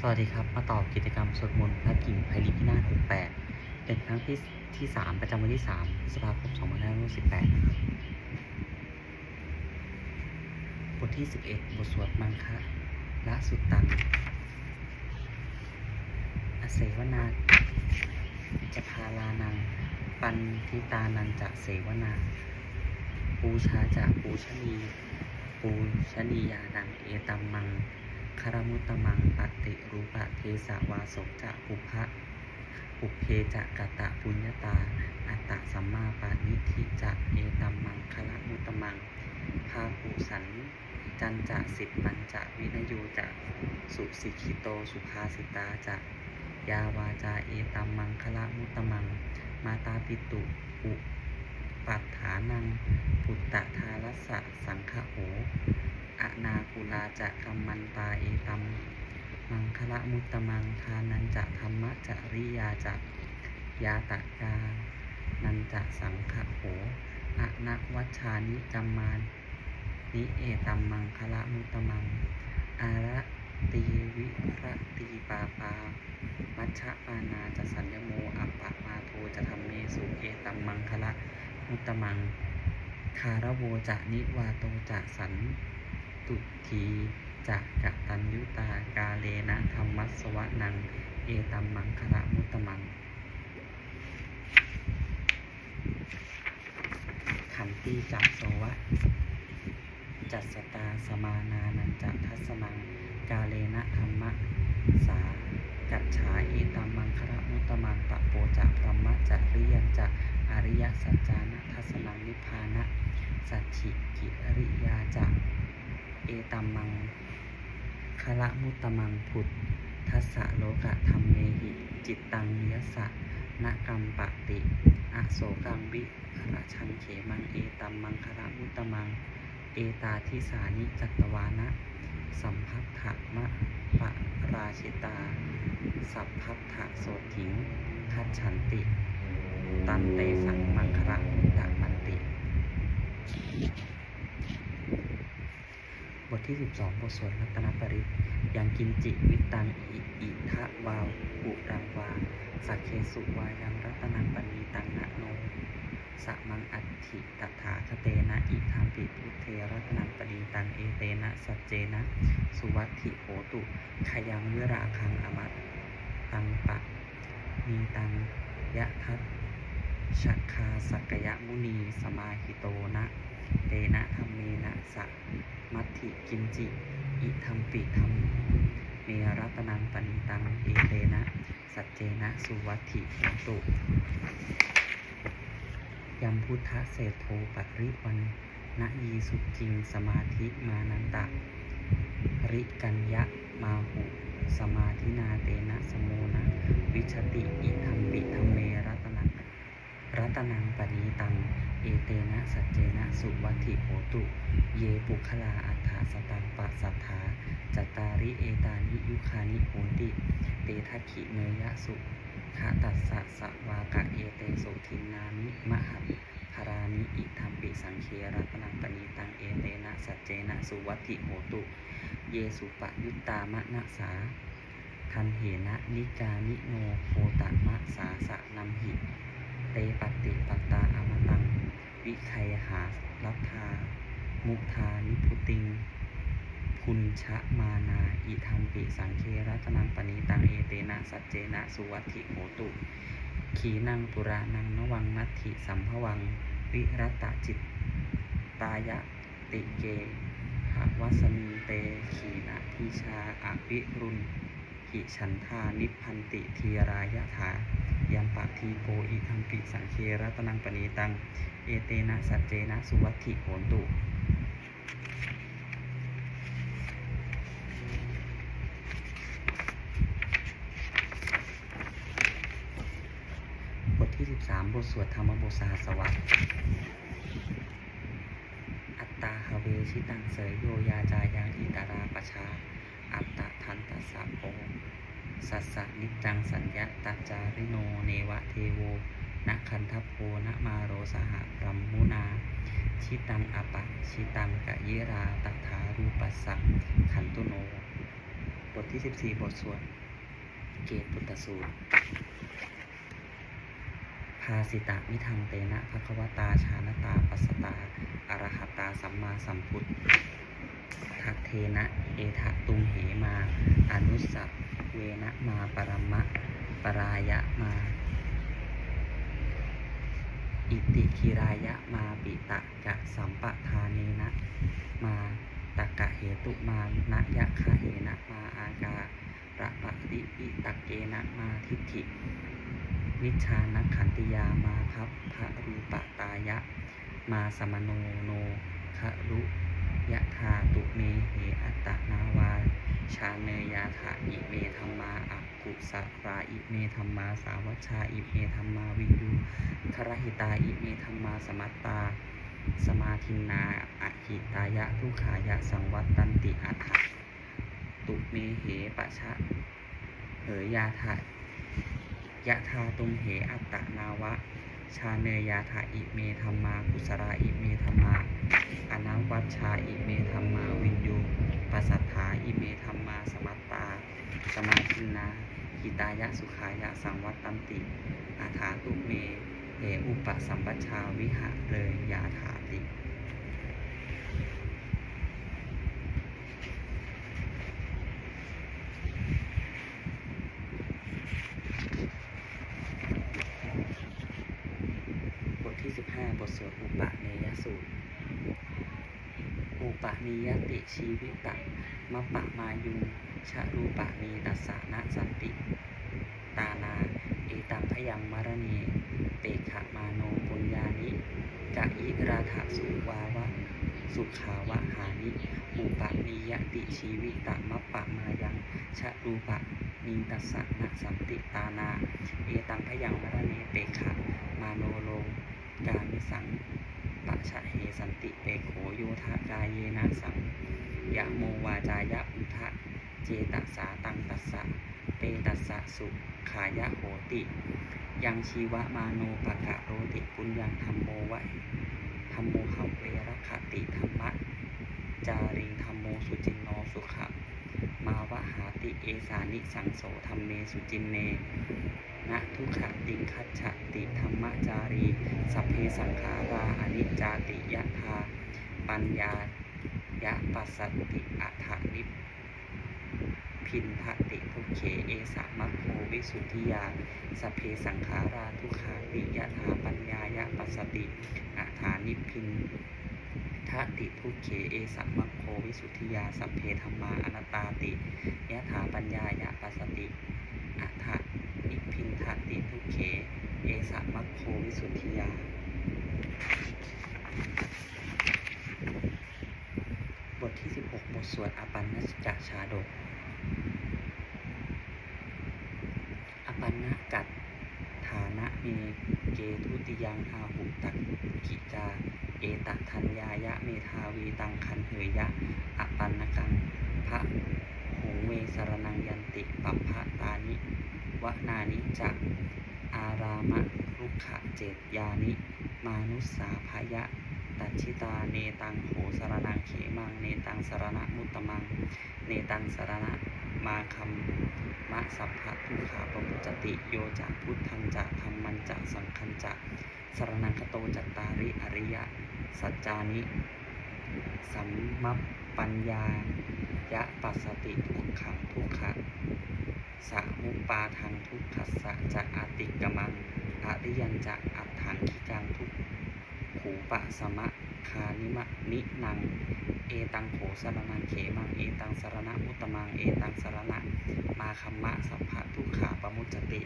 สวัสดีครับ มาต่อกิจกรรมสวดมนต์พระกิ่งไพลิพินาศ68 เป็นครั้งที่ที่3ประจำวันที่3พฤษภาคม2568นะครับบทที่ 11 บทสวดมังคะละสุดตังอเสวนาจะพาลานัง ปันทิตานันจะเสวนา ปูชาจะปูชนี ปูชนียานังเอตัมมัง คารมุตมังปฏิรูปะเทสวาสกจะปุพะปุเพจะกะตะปุญญาตา อัตตะสัมมาปานิธิจะเอตัมมังคารมุตมังภาภูสันจันจะสิบปัญจะวินยูจะสุสิกิโตสุภาสิตาจะยาวาจาเอตัมมังคารมุตตมัง มาตาปิตุอุปัฏฐานัง ปุตตะทารัสสะสังฆโห อนาคุลาจะกัมมันตาเอตัม มังคละมุตตมังทานันจะธรรมะจะริยาจะยาตะกา นันจะสังขะโหอะนะวัชานิกัมมานนิเอตัมมังคละมุตตมัง อาระตีวิระตีปาปา มัชฌะปานาจะสัญญโมอัปปะมาโทจะทำเมสุเอตัมมังคละมุตตมัง คารโวจะนิวาโตจะสัน ตุทีจะกะตัญยุตากาเลนะธรรมัสวะนัง เอตัมมังคละมุตมัง ขันตีจักโสวะ จัตสตาสมานานันจะทัสนัง กาเลนะธรรมะสากัจฉาเอตัมมังคละมุตมังปะโปจะพรหมะจะริยันจะอริยสัจจานะทัสนังนิพพานะ สัจฉิกิริยาจะ เอตัมมังคละมุตตมังผุดทัสสะโลกะธรรมเมหิ จิตตังยสะนะกรรมปติอโศกังวิคระชังเขมังเอตัมมังคละมุตตมัง เอตาทิสานิจัตตวานะ สัมพัทธะมะปะราชิตา สัพพัทธะโสถิงคัจฉันติ ตันเตสังมังคละมุตตมันติ บ ที่ 12 บทสวดรัตนปริตยังกินจิวิตังอิอิทะวาวปุรังวาสักเคสุวายังรัตนังปณีตังนะโนสะมังอัตถิตถาคเตนะอิธามปิพุทเทรัตนังปณีตังเอเตนะสัจเจนะ สุวัตถิโหตุขยังวิราคังอมัตตังปะมีตังยะทัตชัคคาสักยะมุนีสมาหิโตนะ เตนะธรรมเมนะสะ มัตถิกิมจิ อิธรรมปิธรรมเนรัตนังปณิตัง เอเตนะ สัจเจนะ สุวัตถิโหตุยัมพุทธเศโทปริวันนะยีสุจิง สมาธิมานันตะ ริกัญญะมาหุ สมาธินาเตนะสโมนะ วิชติ อิธรรมปิธรรมเมรัตนังรัตนังปณีตัง เอเตนะสัจเจนะสุวัติโหตุ เยปุคลาอัฏฐาสตังปัสสัทธาจตาริเอตานิยุคานิโหติ เตทัคขิเนยะสุขาตัสสะสวากะเอเตสุทินนามิมหัมภารานิอิธรรมปิสังเครัตนังปณีตังเอเตนะสัจเจนะสุวัติโหตุ เยสุปยุตตามะนะสาทันเหนะนิกานิโนโคตมะสาสะนัมหิ เตปฏิปตาอมตัง วิไคหาลัทธา มุทานิพุติง พุนชะมานาอิธรรมปิสังเครัตนังปณีตังเอเตนะสัจเจนะสุวัติโหตุขีนังปุรานังนวังนัตถิสัมภวัง วิรัตจิตตายะติเกหะวัสมีเตขีนาทิชาอวิรุณหิฉันทานิพันติทีรายะถายัมปะทีโปอิธรรมปิสังเครัตนังปณีตัง เอเตนะสัจเจนะสุวัตถิโหนตุบทที่ 13 บทสวดธรรมบทสหัสวรรษอัตตาฮเวชิตังเสยโยยาจายังอิตาราปชา อัตตะทันตสะโปสัสสนิจังสัญญาตจจาริโนเนวะเทโว นะคันทโพนะมาโรสหพรัมมุนา ชิตังอปะชิตังกะเยราตถารูปัสสะขันตุโน บทที่สิบสี่บทสวดเกตปุตตสูตรภาสิตะมิทังเตนะภควตาชานตาปัสตาอรหัตตาสัมมาสัมพุทธทักเทนะ เอทะตุมเหมา อนุสัพเวนะมาปรมะ ปรายะมา อิติคิรายะมาปิตะกะสัมปะทาเนนะ มาตะกะเหตุมานะยะคะเหนะมาอาการะปะติปิตักเกนะมาทิฏฐิวิชานักขันติยามาพับพระรูปตายะ มาสมโนโนคะรุยะธาตุเมเหอัตตนาวา ชาเนยาถาอิเมธรรมาอักกุสะราอิเมธรรมาสาวัชชาอิเมธรรมาวินยูครหิตาอิเมธรรมาสมัตตา สมาทินาอหิตายะทุขายะสังวัตตันติอัฏฐตุเมเหปะชะเหยยาถายะธาตุมเหอัตตนาวะ ชาเนยาถาอิเมธรรมากุสราอิเมธรรมาอนาวัชชาอิเมธรรมาวินยู ปัสสัทธาอิเมธรรมาสมัตตา สมาทินนาหิตายะสุขายะสังวัตตันติ อาถาตุเมเหอุปสัมปชาวิหะเลยยาถาติบทที่ 15 บทสวดอุปะเนยสูตร ปะนิยติชีวิตะมะปะมายุงชะรูปะมีตัสสะนะสันติ ตานาเอตังพยังมรณีเปขะมาโนปุญญานิกะอิราถสุวาวะ สุขาวะหานิ อุปะนิยติชีวิตะมะปะมายังชะรูปะมีตัสสะนะสันติตานา เอตังพยังมรณีเปขะมาโนโลกามิสัง ชะเหสันติเปโขโยทะกายเยนะสังยะโมวาจายะอุทะเจตสาตังตัสสะเปตัสสะสุขายะโหติ ยังชีวะมาโนปะกะโรติปุญญังธรรมโมวะธรรมโมหเวรคติธรรมะ จาริงธรรมโมสุจินโนสุขะมาวะหาติเอสานิสังโสธรรมเมสุจินเน นะทุกขติคัจฉติธรรมจารี สัพเพสังขาราอนิจจาติยะธาปัญญายะปัสสติอัฏฐานิพินทติทุเขเอสามัคโควิสุทธิยาสัพเพสังขาราทุกขาติยะธาปัญญายะปัสสติอัฏฐานิพินทติทุเขเอสัมมัคโควิสุทธิยาสัพเพธรรมาอนัตตาติยะถาปัญญายะปัสสติอัฏฐา พินทติทุเขเอสะมัคโควิสุทธิยา บทที่ 16 บทสวดอปันนสกชาดก อปันนะกัดฐานะเมเกทุติยังอาหุตักกิจา เอตทัญญายะเมทาวีตังคันเหยะ อปันนกังพระหงเวสรนังยันติปัปพะตานิ วนานิจะอารามะรุขะเจตยานิ มานุสสาภยะ ตัชิตาเนตังโหสารนังเขมัง เนตังสารณะมุตตมัง เนตังสารณะมาคัมมะสัพพะทุขาปมุจจติโยจะพุทธันจะธรรมันจะสังคันจะสารนังคโตจัตตาริอริยะ สัจจานิ สัมมัปปัญญา ยะปัสสติทุกขังทุกขะสะมุปาทังทุกขัสสะจะอาติกมังอริยันจะอัตถังคิกังทุกขูปะสมะคานิมะนินัง เอตังโขสรนังเขมัง เอตังสรณะมุตตมัง เอตังสรณะมาคัมมะสัพพะทุกขาปมุจจติ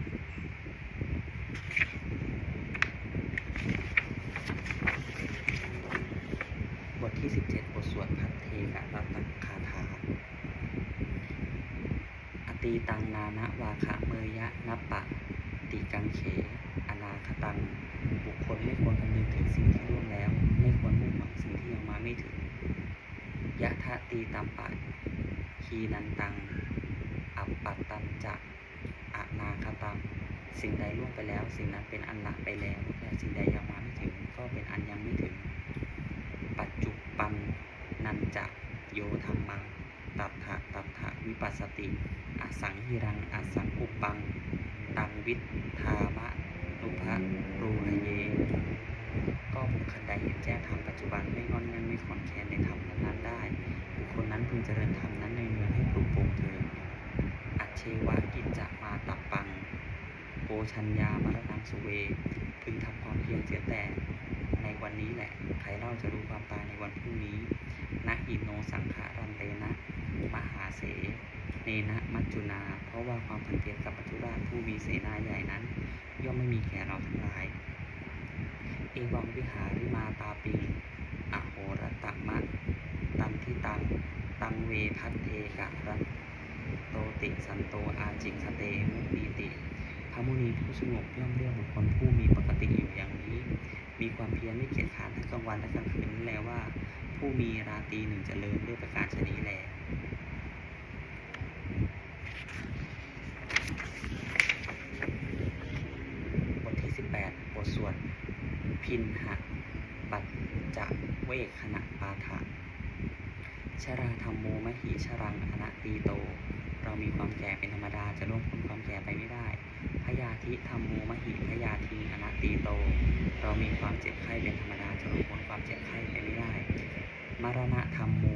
บทที่ 17 บทสวดพัทเทกะรัตตคาถา อ ตีตังนานะวาคะเมยะนัปปะ ติกังเข อนาคตัง บุคคลไม่ควรคำนึงถึงสิ่งที่ล่วงแล้ว ไม่ควรมุ่งหวังสิ่งที่ยังมาไม่ถึง ยะทะตีตัมปะคีนันตัง อัปปัตตันจะอนาคตัง สิ่งใดล่วงไปแล้ว สิ่งนั้นเป็นอันละไปแล้ว และสิ่งใดยังมาไม่ถึง ก็เป็นอันยังไม่ถึง ปัจจุปันนันจะโยธรรมังตัทธะตัทธะวิปัสสติ สังหิรังอสังอุปปัง ตังวิทธามะนุภะรูหเย ก็บุคคลใดเห็นแจ้งธรรมปัจจุบันไม่งอนเงันไม่ขอนแค้นในธรรมนั้นได้บุคคลนั้นพึงเจริญธรรมนั้นในเมืองให้ปลุกปลงเถิดอัจเชวะกิจจะมาตับปังโกชัญญามรณังสุเว พึงทำความเพียรเสียแต่ในวันนี้แหละ ใครเล่าจะรู้ความตายในวันพรุ่งนี้นะอินโนสังขารันเตนะ มหาเสเนนะมัจจุนา เพราะว่าความผันเพียรกับปัจจุบันผู้มีเสนาใหญ่นั้น ย่อมไม่มีแก่เราทั้งหลาย เอวังวิหาริมาตาปิงอโหรตมะตันทิตัง ตังเวพัทเทกะรัตโตติสันโตอาจิงคเตมุนีติพระมุนีผู้สงบย่อมเรียกบุคคลผู้มีปกติอยู่อย่างนี้ มีความเพียรไม่เกียจค้านทั้งกลางวันและกลางคืนนั่นแลว่า ผู้มีราตรีหนึ่งเจริญด้วยประการชนี้แลบทที่ 18 บทสวดพินหะปัจจะเวคขณะปาฐะชราธรรมโมมหิชรังอนัตีโต เรามีความแก่เป็นธรรมดาจะล่วงพ้นความแก่ไปไม่ได้พยาธิธรรมโมมหิพยาธิอนัตตีโต เรามีความเจ็บไข้เป็นธรรมดาจะล่วงพ้นความเจ็บไข้ไปไม่ได้ มรณะธรรมโม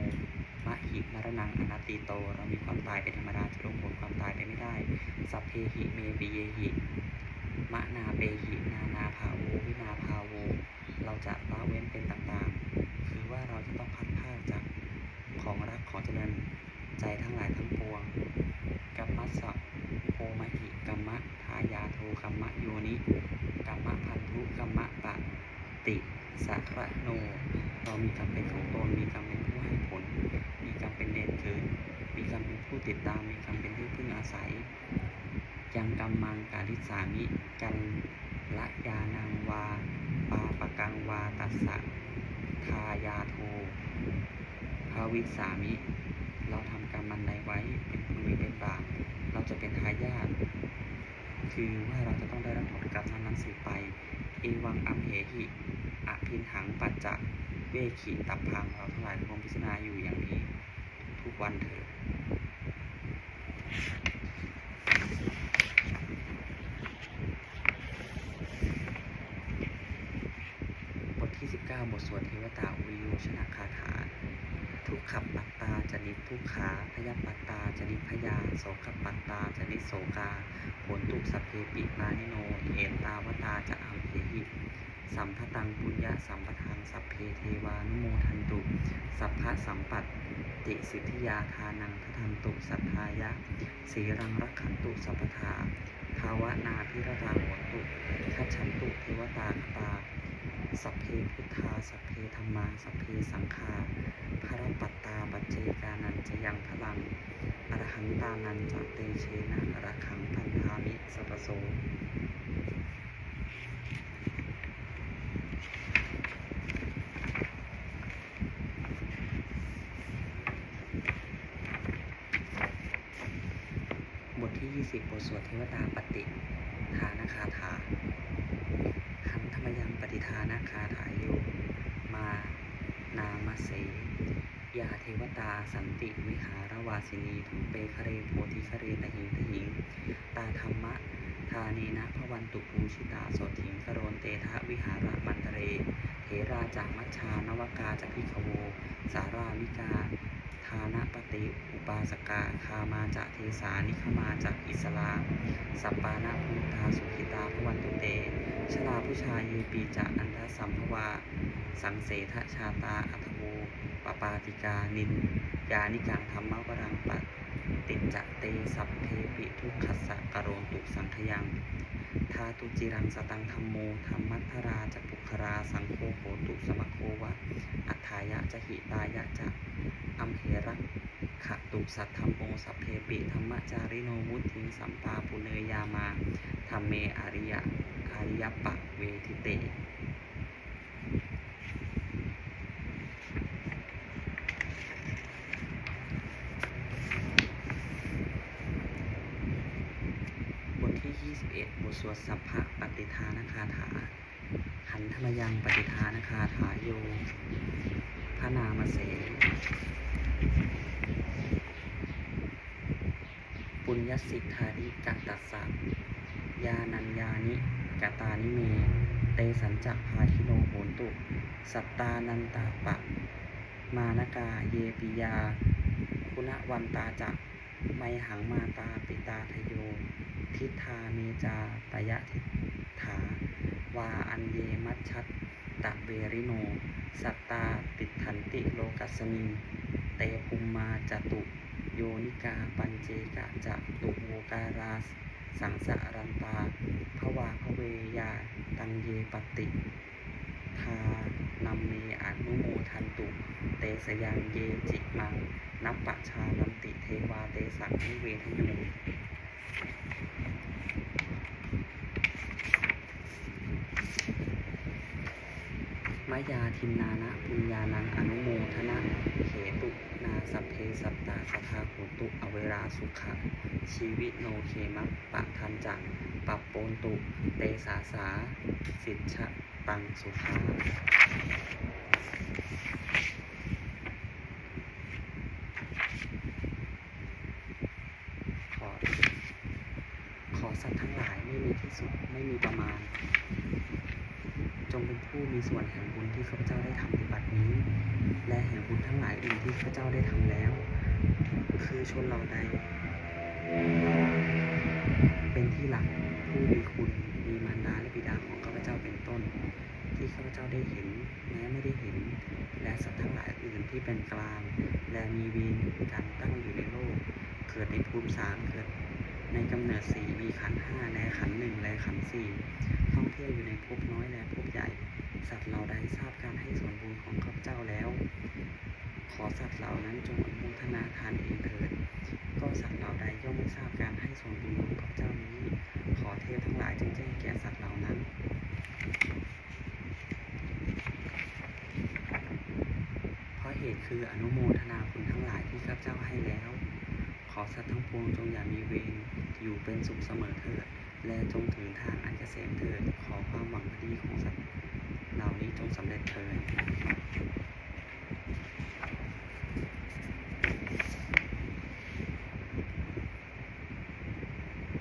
มหิมรณังอนัตติโต เรามีความตายเป็นธรรมดาจะลงพ้นความตายไปไม่ได้ สัพเพหิเมปิเยหิ มะนาเปหินานาภาโววินาภาโว เราจะละเว้นเป็นต่างๆ คือว่าเราจะต้องพัดพราจากของรักของเจริญใจทั้งหลายทั้งปวงกัมมัสสะโพมหิกัมมะทายาโทกัมมะโยนิกัมมะพันธุกัมมะปะติ สัคระโน เรามีกรรมเป็นของตน มีกรรมเป็นผู้ให้ผล มีกรรมเป็นเดชเกิด มีกรรมเป็นผู้ติดตาม มีกรรมเป็นที่พึ่งอาศัย ยังกัมมังกาลิสามิ กันละยานังวา ปาปะกังวาตัสสะทายาโทภาวิสามิ เราทำกรรมมันใดไว้ เป็นบุญหรือเป็นบาป เราจะเป็นทายาทคือว่าเราจะต้องได้รับผลกรรมนั้นสืบไป เอวังอัมเหหิ อภินหังปัจจะเวขีตับพังเราทั้งหลายคงพิจารณาอยู่อย่างนี้ ทุกวันเถิดบทที่ 19 บทสวดเทวตาอุริโยชนะคาถา ทุกขับปัตตาจนิทุกขาพยาปัตตาจนิพยาโสขับปัตตาจนิโสกาผลตุสัพเพปิปานิโน เอตาวตาจะอัมเหหิ สัมภตังปุญญาสัมปทังสัพเพเทวานุโมทันตุ สัพพะสัมปัตติสิทธิยาทานังททันตุสัทธายะสีรังรักขันตุสัพพทาภาวนาพิรตาโหตุทัชันตุเทวตาคตาสัพเพพุทธาสัพเพธรรมาสัพเพสังฆาพระปัตตาปัจเจกานันจะยังพลังอรหันตานันจะเตเชนะอรขังพันธามิสัพโส บทที่ 20 บทส วดเทวตาปฏิทานาคาถาหันธรรมยังปฏิทานาคาถาโยมานามาเสยาเทวตาสันติวิหารวาสินีทุเปคะเรโพธิคะเรตหิงตหิง ตาธรรมะทานีนะพวันตุปูชิตาโสถิงกโรนเตทะวิหารมันตเรเถราจากมัชชานวกาจะพิขโว สาราวิกา ทานะปฏิอุปาสกาคามาจะเทสานิขมาจากอิสลามสัปปานาภูตาสุขิตาพวันตุเต ชลาผู้ชายเยปีจะอันทสัมภวา สังเสทชาตาอัทโวปปาติกานิน ยานิกังธรรมวรังปะติจจะเตสัพเพปิทุกขัสสะกโรนตุสังขยัง ทาตุจิรังสตังธรรมโมธรรมัทธราจะปุ ราสังโฆโหตุสมโควะ อัฏฐายะจะหิตายะจะอัมเหรักขะตุสัทธรรมโมสัพเพปิธรรมจาริโนวุติสัมปาปุเนยามาธรรมเมอริยะอริยปะเวทิเตบทที่ 21 บทสวดสัพพะปฏิทานคาถา หันธรรมยังปฏิทานคาถาโยพระนามเสปุญญสิทธาริกตัสสะยานัญญานิกตานิเม เตสัญจพาทิโนโหนตุ สัตตานันตาปะ มานกาเยปิยา คุณวันตาจักไมหังมาตาปิตาทโย ทิธาเมจาปยะทิ วาอันเยมัชชัตตะเวริโน สัตตาติทันติโลกัสมิงเตภูมมาจตุ โยนิกาปัญเจกะจะตุโวการาสสังสารันตาภวาภเวยาตังเยปติทานัมเมอนุโมทันตุ เตสยังเยจิมัง นับปะชานันติเทวาเตสังนิเวทโย มายาทินนานะปุญญานังอนุโมทนะเหตุนาสัพเพสัตตาสภาโหตุอเวราสุขะชีวิโนเคมะปะทันจังปรับโปนตุ เตสาสา สิทชะตังสุขาขอ ขอสัตว์ทั้งหลายไม่มีที่สุดไม่มีประมาณ จงเป็นผู้มีส่วนแห่ง ที่ข้าพเจ้าได้ทำในบัดนี้ และแห่งบุญทั้งหลายอื่นที่ข้าพเจ้าได้ทำแล้ว คือชนเหล่าใด เป็นที่หลักผู้มีคุณมีมารดาและบิดาของข้าพเจ้าเป็นต้น ที่ข้าพเจ้าได้เห็นแม้ไม่ได้เห็น และสัตว์ทั้งหลายอื่นที่เป็นกลาง และมีเวรการตั้งอยู่ในโลก เกิดในภูมิสามเกิดในกำเนิดสี่มีขันห้าและขันหนึ่งและขันสี่ท่องเที่ยวอยู่ในภพน้อยและภพ สัตว์เหล่าใดทราบการให้ส่วนบุญของข้าพเจ้าแล้ว ขอสัตว์เหล่านั้นจงอนุโมทนาทานเองเถิด ก็สัตว์เหล่าใดย่อมไม่ทราบการให้ส่วนบุญของข้าพเจ้านี้ ขอเทพทั้งหลายจงแจ้งแก่สัตว์เหล่านั้นเพราะเหตุคืออนุโมทนาคุณทั้งหลายที่ข้าพเจ้าให้แล้ว ขอสัตว์ทั้งปวงจงอย่ามีเวรอยู่เป็นสุขเสมอเถิดและจงถึงทางอันเกษมเถิดขอความหวังดีของสัตว์ เหล่านี้จงสำเร็จเถิด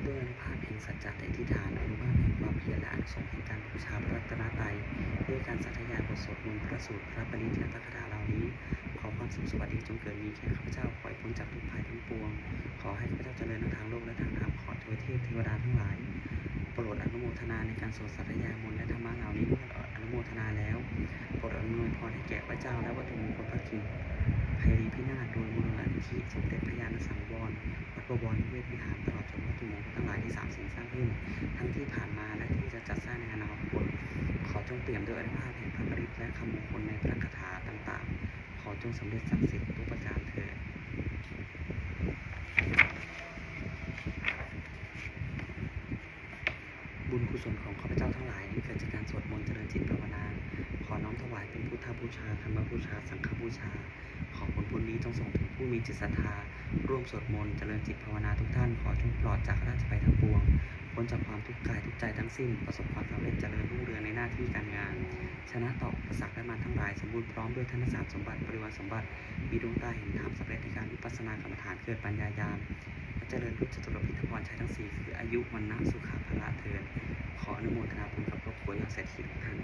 ด้วยอนุภาพแห่งสัจจะในที่ฐานอนุภาพแห่งความเพียรและอานิสงแห่งการบูชาพระรัตนตรัยด้วยการสัทยายบทสวดมนต์พระสูตรพระปริตและตคาถาเหล่านี้ ขอความสุขสวัสดีจงเกิดมีแก่ข้าพเจ้าขอให้พ้นจากทุกภัยทั้งปวง ขอให้ข้าพเจ้าเจริญทั้งทางโลกและทางธรรมขอเทวเทพเทวดาทั้งหลาย โปรดอนุโมทนาในการสวดสัทยายมนต์และธรรมะเหล่านี้เมื่ออนุโมทนาแล้วโปรดอำนวยพรให้แก่พระเจ้าและวัตถุมงคลพระคิงไพรีพินาศโดยมูลนิธิสมเด็จพระญาณสังวรวัดประวรนิเวศวิหารตลอดจนวัตถุมงคลทั้งหลายที่สามสิ่งสร้างขึ้นทั้งที่ผ่านมาและที่จะจัดสร้างในอนาคตขอจงเปี่ยมด้วยอนุภาพแห่งพระปริตและคำมงคลในพระคาถาต่างๆ ขอจงสำเร็จศักดิ์สิทธิ์ทุกประการเถิด บุญกุศลของข้าพเจ้าทั้งหลายที่เกิดจากการสวดมนต์เจริญจิตภาวนา ขอน้อมถวายเป็นพุทธบูชาธรรมบูชา สังฆบูชา ขอผลบุญนี้จงส่งถึงผู้มีจิตศรัทธา ร่วมสวดมนต์เจริญจิตภาวนาทุกท่าน ขอจงปลอดจากราชภัยทั้งปวง พ้นจากความทุกข์กายทุกใจทั้งสิ้น ประสบความสำเร็จเจริญรุ่งเรืองในหน้าที่การงาน ชนะต่ออุปสรรคและมารทั้งหลาย สมบูรณ์พร้อมด้วยธนสารสมบัติบริวารสมบัติ มีดวงตาเห็นธรรมสำเร็จในการวิปัสสนากรรมฐานเกิดปัญญายาณ และเจริญรูปจตุรพิธพรชัยทั้งสี่คืออายุวันนะสุขภาระเทินขออนุโมทนาบุญกับครอบครัวยอดเศรษฐีทุกท่าน